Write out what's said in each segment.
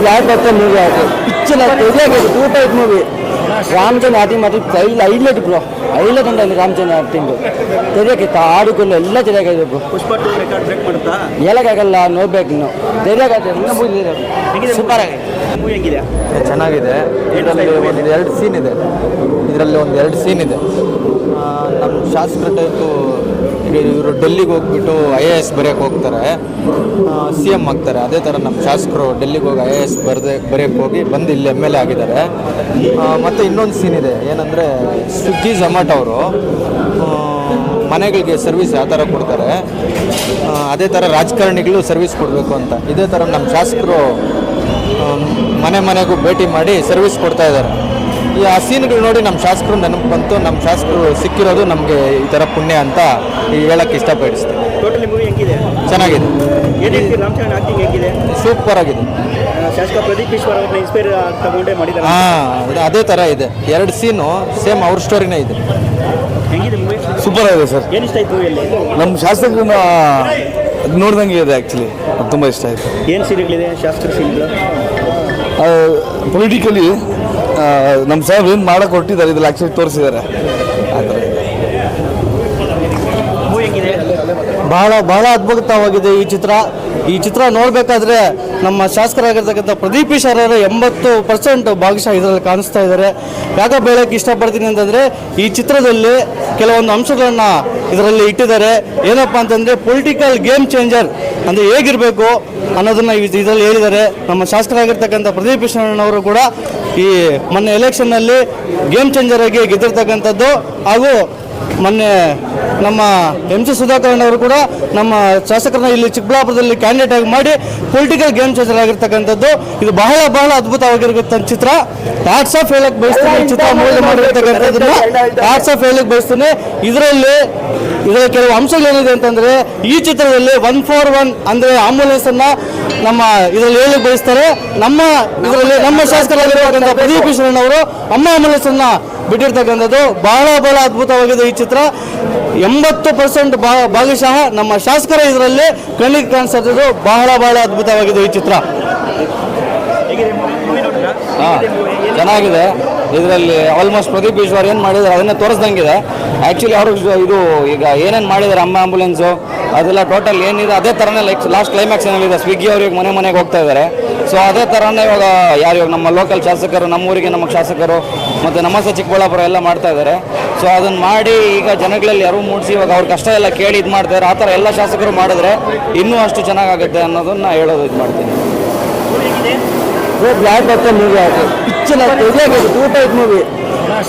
Block buster movie ಆಯ್ತು picture ತೆಗಿಯಾಗಿದೆ two type movie Ramachandra acting ಮಾತ್ರ ಐಲ್ ಹೈಲೈಟ್ ಬ್ರೋ ಹೈಲೈಟ್ ಅಂತ ಅಲ್ಲಿ ರಾಮಚಂದ್ರ ಆಕ್ಟಿಂಗ್ ತೆಗಿಯಾಕಿತ್ತು ಹಾಡುಗಳು ಎಲ್ಲ ತೆರೆಯಾಗಿದೆ ಬ್ರೋ ಹೇಳಕ್ಕಾಗಲ್ಲ ನೋಡ್ಬೇಕು ಇನ್ನು. ಹೆಂಗಿದೆ ಸೂಪರ್ ಆಗಿದೆ. ಚೆನ್ನಾಗಿದೆ. ಇದರಲ್ಲಿ ಒಂದು ಎರಡು ಸೀನ್ ಇದೆ. ಇದರಲ್ಲಿ ಒಂದು ಎರಡು ಸೀನ್ ಇದೆ. ನಮ್ಮ ಶಾಸಕರ ಟೈಪು ಇವರು ಡೆಲ್ಲಿಗೆ ಹೋಗ್ಬಿಟ್ಟು ಐ ಎ ಎಸ್ ಬರೆಯೋಕೆ ಹೋಗ್ತಾರೆ. ಸಿ ಎಂ ಆಗ್ತಾರೆ. ಅದೇ ಥರ ನಮ್ಮ ಶಾಸಕರು ಡೆಲ್ಲಿಗೆ ಹೋಗಿ ಐ ಎ ಎಸ್ ಬರೆದೇ ಬರೆಯೋಕ್ಕೆ ಹೋಗಿ ಬಂದು ಇಲ್ಲಿ ಎಂ ಎಲ್ ಎ ಆಗಿದ್ದಾರೆ. ಮತ್ತು ಇನ್ನೊಂದು ಸೀನ್ ಇದೆ. ಏನಂದರೆ ಸ್ವಿಗ್ಗಿ ಝೊಮ್ಯಾಟೊ ಅವರು ಮನೆಗಳಿಗೆ ಸರ್ವಿಸ್ ಯಾವ ಥರ ಕೊಡ್ತಾರೆ ಅದೇ ಥರ ರಾಜಕಾರಣಿಗಳು ಸರ್ವಿಸ್ ಕೊಡಬೇಕು ಅಂತ. ಇದೇ ಥರ ನಮ್ಮ ಶಾಸಕರು ಮನೆ ಮನೆಗೂ ಭೇಟಿ ಮಾಡಿ ಸರ್ವಿಸ್ ಕೊಡ್ತಾ ಇದ್ದಾರೆ. ಈ ಆ ಸೀನ್ಗಳು ನೋಡಿ ನಮ್ಮ ಶಾಸಕರು ನೆನಪು ಬಂತು ನಮ್ಮ ಶಾಸಕರು ಸಿಕ್ಕಿರೋದು ನಮಗೆ ಈ ಥರ ಪುಣ್ಯ ಅಂತ ಈ ಹೇಳಕ್ಕೆ ಇಷ್ಟಪಡಿಸ್ತೀನಿ. ಟೋಟಲಿ ಮೂವಿ ಹೆಂಗಿದೆ? ಚೆನ್ನಾಗಿದೆ. ಏನ್ ಹೇಳ್ತೀರಿ? ರಾಮಚಂದ್ರ ಆಕ್ಟಿಂಗ್ ಹೆಂಗಿದೆ? ಸೂಪರ್ ಆಗಿದೆ. ಶಾಸಕ ಪ್ರದೀಪ್ ಈಶ್ವರ್ ಅವ್ರನ್ನ ಇನ್ಸ್ಪೈರ್ ತಗೊಂಡೇ ಮಾಡಿದ್ದಾರೆ. ಹಾಂ ಅದೇ ಥರ ಇದೆ. ಎರಡು ಸೀನು ಸೇಮ್ ಅವ್ರ ಸ್ಟೋರಿನೇ ಇದೆ. ಹೆಂಗಿದೆ ಮೂವಿ ಸೂಪರ್ ಆಗಿದೆ ಸರ್. ಏನು ಇಷ್ಟ ಆಯ್ತು ಮೂವಿಯಲ್ಲಿ ನಮ್ಮ ಶಾಸಕರನ್ನ ನೋಡ್ದಂಗೆ ಇದೆ ಆ್ಯಕ್ಚುಲಿ ಅದು ತುಂಬ ಇಷ್ಟ ಆಯಿತು. ಏನು ಸೀನ್ಗಳಿದೆ? ಶಾಸಕರ ಸೀನ್ಗಳು? ಪೊಲಿಟಿಕಲಿ ನಮ್ಮ ಸಾಹೇಬ್ ಏನು ಮಾಡೋಕೆ ಹೊರಟಿದ್ದಾರೆ ಇದ್ರಲ್ಲಿ ಆ್ಯಕ್ಚುಲಿ ತೋರಿಸಿದ್ದಾರೆ. ಆ ಥರ ಇದೆ ಮೂವಿ ಹೆಂಗಿದೆ ಬಹಳ ಬಹಳ ಅದ್ಭುತವಾಗಿದೆ ಈ ಚಿತ್ರ. ಈ ಚಿತ್ರ ನೋಡಬೇಕಾದ್ರೆ ನಮ್ಮ ಶಾಸಕರಾಗಿರ್ತಕ್ಕಂಥ ಪ್ರದೀಪ್ ಈಶ್ವರ್ ಅವರು ಎಂಬತ್ತು ಪರ್ಸೆಂಟ್ ಭಾಗಶಃ ಇದರಲ್ಲಿ ಕಾಣಿಸ್ತಾ ಇದ್ದಾರೆ. ಯಾಕೆ ಬೆಳಕ್ಕೆ ಇಷ್ಟಪಡ್ತೀನಿ ಅಂತಂದರೆ ಈ ಚಿತ್ರದಲ್ಲಿ ಕೆಲವೊಂದು ಅಂಶಗಳನ್ನು ಇದರಲ್ಲಿ ಇಟ್ಟಿದ್ದಾರೆ. ಏನಪ್ಪ ಅಂತಂದರೆ ಪೊಲಿಟಿಕಲ್ ಗೇಮ್ ಚೇಂಜರ್ ಅಂದರೆ ಹೇಗಿರಬೇಕು ಅನ್ನೋದನ್ನು ಇದರಲ್ಲಿ ಹೇಳಿದ್ದಾರೆ. ನಮ್ಮ ಶಾಸಕರಾಗಿರ್ತಕ್ಕಂಥ ಪ್ರದೀಪ್ ಈಶ್ವರಣ್ಣವರು ಕೂಡ ಈ ಮೊನ್ನೆ ಎಲೆಕ್ಷನ್ನಲ್ಲಿ ಗೇಮ್ ಚೇಂಜರ್ ಆಗಿ ಗೆದ್ದಿರ್ತಕ್ಕಂಥದ್ದು ಹಾಗೂ ಮೊನ್ನೆ ನಮ್ಮ ಎಂ ಸಿ ಸುಧಾಕರನ್ ಅವರು ಕೂಡ ನಮ್ಮ ಶಾಸಕರನ್ನ ಇಲ್ಲಿ ಚಿಕ್ಕಬಳ್ಳಾಪುರದಲ್ಲಿ ಕ್ಯಾಂಡಿಡೇಟ್ ಆಗಿ ಮಾಡಿ ಪೊಲಿಟಿಕಲ್ ಗೇಮ್ ಚೇಂಜರ್ ಆಗಿರ್ತಕ್ಕಂಥದ್ದು. ಇದು ಬಹಳ ಬಹಳ ಅದ್ಭುತವಾಗಿರ್ತಕ್ಕಂಥ ಚಿತ್ರ. ಆರ್ಟ್ಸ್ ಆಫ್ ಹೇಳಕ್ ಬಯಸ್ತೀನಿ ಚಿತ್ರ ಮೂಡಿ ಮಾಡಿರ್ತಕ್ಕಂಥದ್ದನ್ನ ಆರ್ಟ್ಸ್ ಆಫ್ ಹೇಳಕ್ ಬಯಸ್ತೀನಿ ಇದರಲ್ಲಿ ಇದರ ಕೆಲವು ಅಂಶಗಳೇನಿದೆ ಅಂತಂದ್ರೆ, ಈ ಚಿತ್ರದಲ್ಲಿ ಒನ್ ಫೋರ್ ಒನ್ ಅಂದ್ರೆ ಆಂಬುಲೆನ್ಸ್ ಅನ್ನ ನಮ್ಮ ಇದರಲ್ಲಿ ಹೇಳಕ್ ಬಯಸ್ತಾರೆ. ನಮ್ಮ ಇದರಲ್ಲಿ ನಮ್ಮ ಶಾಸಕರಾಗಿರುವಂತಹ ಪ್ರದೀಪ್ ಕೃಷ್ಣನ್ ಅವರು ಅಮ್ಮ ಆಂಬುಲೆನ್ಸ್ ಅನ್ನ ಬಿಟ್ಟಿರ್ತಕ್ಕಂಥದ್ದು. ಬಹಳ ಬಹಳ ಅದ್ಭುತವಾಗಿದೆ ಈ ಚಿತ್ರ. ಎಂಬತ್ತು ಪರ್ಸೆಂಟ್ ಭಾಗಶಃ ನಮ್ಮ ಶಾಸಕರ ಇದರಲ್ಲಿ ಕಣ್ಣಿಗೆ ಕಾಣಿಸ್ತದ್ದು ಬಹಳ ಬಹಳ ಅದ್ಭುತವಾಗಿದೆ ಈ ಚಿತ್ರ. ಹಾಂ, ಚೆನ್ನಾಗಿದೆ. ಇದರಲ್ಲಿ ಆಲ್ಮೋಸ್ಟ್ ಪ್ರದೀಪ್ ಈಶ್ವರ್ ಏನು ಮಾಡಿದ್ದಾರೆ ಅದನ್ನೇ ತೋರಿಸ್ದಂಗಿದೆ. ಆ್ಯಕ್ಚುಲಿ ಅವರು ಇದು ಈಗ ಏನೇನು ಮಾಡಿದ್ದಾರೆ ಅಮ್ಮ ಆ್ಯಂಬುಲೆನ್ಸು ಅದೆಲ್ಲ ಟೋಟಲ್ ಏನಿದೆ, ಅದೇ ಥರನೇ ಲೈಕ್ ಲಾಸ್ಟ್ ಕ್ಲೈಮ್ಯಾಕ್ಸ್ ಏನಿದೆ ಸ್ವಿಗ್ಗಿ ಅವ್ರಿಗೆ ಮನೆ ಮನೆಗೆ ಹೋಗ್ತಾ ಇದ್ದಾರೆ ಸೊ ಅದೇ ಥರನೇ ಇವಾಗ ಯಾರು ಇವಾಗ ನಮ್ಮ ಲೋಕಲ್ ಶಾಸಕರು ನಮ್ಮೂರಿಗೆ ನಮ್ಮ ಶಾಸಕರು, ಮತ್ತು ನಮಸ್ತೆ ಚಿಕ್ಕಬಳ್ಳಾಪುರ ಎಲ್ಲ ಮಾಡ್ತಾ ಇದ್ದಾರೆ ಸೊ ಅದನ್ನು ಮಾಡಿ ಈಗ ಜನಗಳಲ್ಲಿ ಅರಿವು ಮೂಡಿಸಿ, ಇವಾಗ ಅವ್ರ ಕಷ್ಟ ಎಲ್ಲ ಕೇಳಿ ಇದು ಮಾಡ್ತಾರೆ. ಆ ಥರ ಎಲ್ಲ ಶಾಸಕರು ಮಾಡಿದ್ರೆ ಇನ್ನೂ ಅಷ್ಟು ಚೆನ್ನಾಗಾಗುತ್ತೆ ಅನ್ನೋದನ್ನ ಹೇಳೋದು ಇದು ಮಾಡ್ತೀನಿ. Blockbuster movie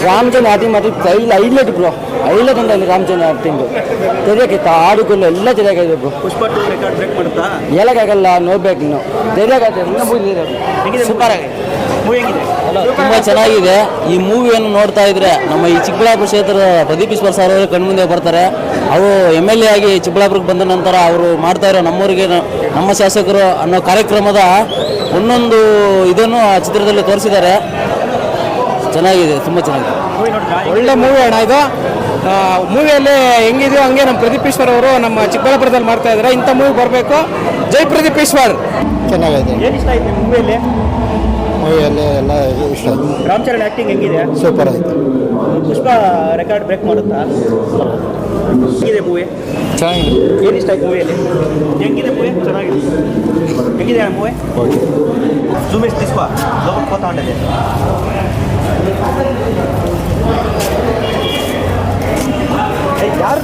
Ramachandra acting ಮಾತ್ರ ತೈಲ ಹೈಲೈಟ್ ಬ್ರೋ ಹೈಲೈಟ್ ಅಂತ ಇಲ್ಲಿ ರಾಮಚಂದ್ರ ಆಕ್ಟಿಂಗ್ ತೆಗಿಯಾಕಿತ್ತು ಹಾಡುಗಳು ಎಲ್ಲ ತೆರೆಯಾಗಿದೆ ಬ್ರೋ ಪುಷ್ಪ ಹೇಳಕ್ಕಾಗಲ್ಲ ನೋಡ್ಬೇಕು ಇನ್ನು. ತೆರೆಯಾಗುತ್ತೆ ಸೂಪರ್ ಆಗಿದೆ. ತುಂಬ ಚೆನ್ನಾಗಿದೆ. ಈ ಮೂವಿಯನ್ನು ನೋಡ್ತಾ ಇದ್ರೆ ನಮ್ಮ ಈ ಚಿಕ್ಕಬಳ್ಳಾಪುರ ಕ್ಷೇತ್ರದ ಪ್ರದೀಪ್ ಈಶ್ವರ್ ಸರ್ ಅವರು ಕಣ್ಮುಂದೆ ಬರ್ತಾರೆ. ಅವರು ಎಂ ಎಲ್ ಎ ಆಗಿ ಚಿಕ್ಕಬಳ್ಳಾಪುರಕ್ಕೆ ಬಂದ ನಂತರ ಅವರು ಮಾಡ್ತಾ ಇರೋ ನಮ್ಮೂರಿಗೆ ನಮ್ಮ ಶಾಸಕರು ಅನ್ನೋ ಕಾರ್ಯಕ್ರಮದ ಒಂದೊಂದು ಇದನ್ನು ಆ ಚಿತ್ರದಲ್ಲಿ ತೋರಿಸಿದ್ದಾರೆ. ಚೆನ್ನಾಗಿದೆ, ತುಂಬ ಚೆನ್ನಾಗಿದೆ. ಒಳ್ಳೆ ಮೂವಿ ಅಣ್ಣ ಇದು. ಮೂವಿಯಲ್ಲಿ ಹೆಂಗಿದೆಯೋ ಹಂಗೆ ನಮ್ಮ ಪ್ರದೀಪ್ ಈಶ್ವರ್ ಅವರು ನಮ್ಮ ಚಿಕ್ಕಬಳ್ಳಾಪುರದಲ್ಲಿ ಮಾಡ್ತಾ ಇದ್ದಾರೆ. ಇಂಥ ಮೂವಿ ಬರಬೇಕು. ಜೈ ಪ್ರದೀಪ್ ಈಶ್ವರ್. ಚೆನ್ನಾಗೈತೆ. ಏನು ಇಷ್ಟ ಆಯ್ತು ಮೂವಿಯಲ್ಲಿ? ಮೂವಿಯಲ್ಲಿ ಎಲ್ಲ ಇಷ್ಟ ಆಯ್ತು. ರಾಮ್ ಆ್ಯಕ್ಟಿಂಗ್ ಹೆಂಗಿದೆ? ಸೂಪರ್ ಆಯಿತು. ಪುಷ್ಪ ರೆಕಾರ್ಡ್ ಬ್ರೇಕ್ ಮಾಡುತ್ತಾ? ಹೆಂಗಿದೆ ಮೂವಿ? ಚೆನ್ನಾಗಿದೆ. ಏನು ಇಷ್ಟ ಆಯ್ತು ಮೂವಿಯಲ್ಲಿ? ಹೆಂಗಿದೆ ಮೂವಿ? ಚೆನ್ನಾಗಿದೆ. ಹೆಂಗಿದೆ ಆ ಮೂವಿ? ಜೂಮೇಶ್ ದಿಸ್ವ ಲೋಕಕ್ಕೆ ತಗೊಂಡಿದೆ ಯಾರು